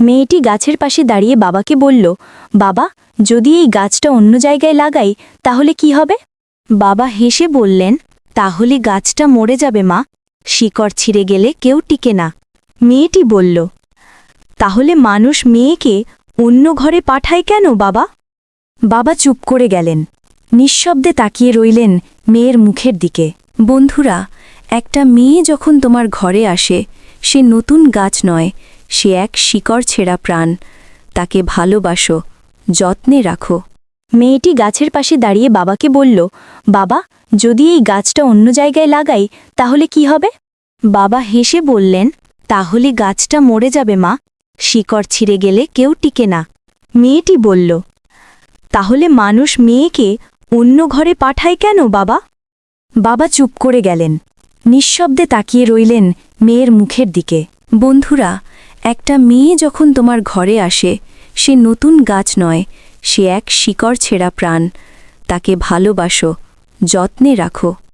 মেয়েটি গাছের পাশে দাঁড়িয়ে বাবাকে বলল, বাবা, যদি এই গাছটা অন্য জায়গায় লাগাই, তাহলে কি হবে? বাবা হেসে বললেন, তাহলে গাছটা মরে যাবে, মা। শিকড় ছিঁড়ে গেলে কেউ টিকে না। মেয়েটি বলল, তাহলে মানুষ মেয়েকে অন্য ঘরে পাঠায় কেন, বাবা? বাবা চুপ করে গেলেন। নিঃশব্দে তাকিয়ে রইলেন মেয়ের মুখের দিকে। বন্ধুরা, একটা মেয়ে যখন তোমার ঘরে আসে, সে নতুন গাছ নয় সে এক শিকড় ছেঁড়া প্রাণ। তাকে ভালোবাসো, যত্নে রাখো। মেয়েটি গাছের পাশে দাঁড়িয়ে বাবাকে বলল, বাবা, যদি এই গাছটা অন্য জায়গায় লাগাই, তাহলে কি হবে? বাবা হেসে বললেন, তাহলে গাছটা মরে যাবে, মা। শিকড় ছিঁড়ে গেলে কেউ টিকে না। মেয়েটি বলল, তাহলে মানুষ মেয়েকে অন্য ঘরে পাঠায় কেন, বাবা? বাবা চুপ করে গেলেন। নিঃশব্দে তাকিয়ে রইলেন মেয়ের মুখের দিকে। বন্ধুরা একটা মেয়ে যখন তোমার ঘরে আসে, সে নতুন গাছ নয়, সে এক শিকড় ছেঁড়া প্রাণ। তাকে ভালোবাসো, যত্নে রাখো।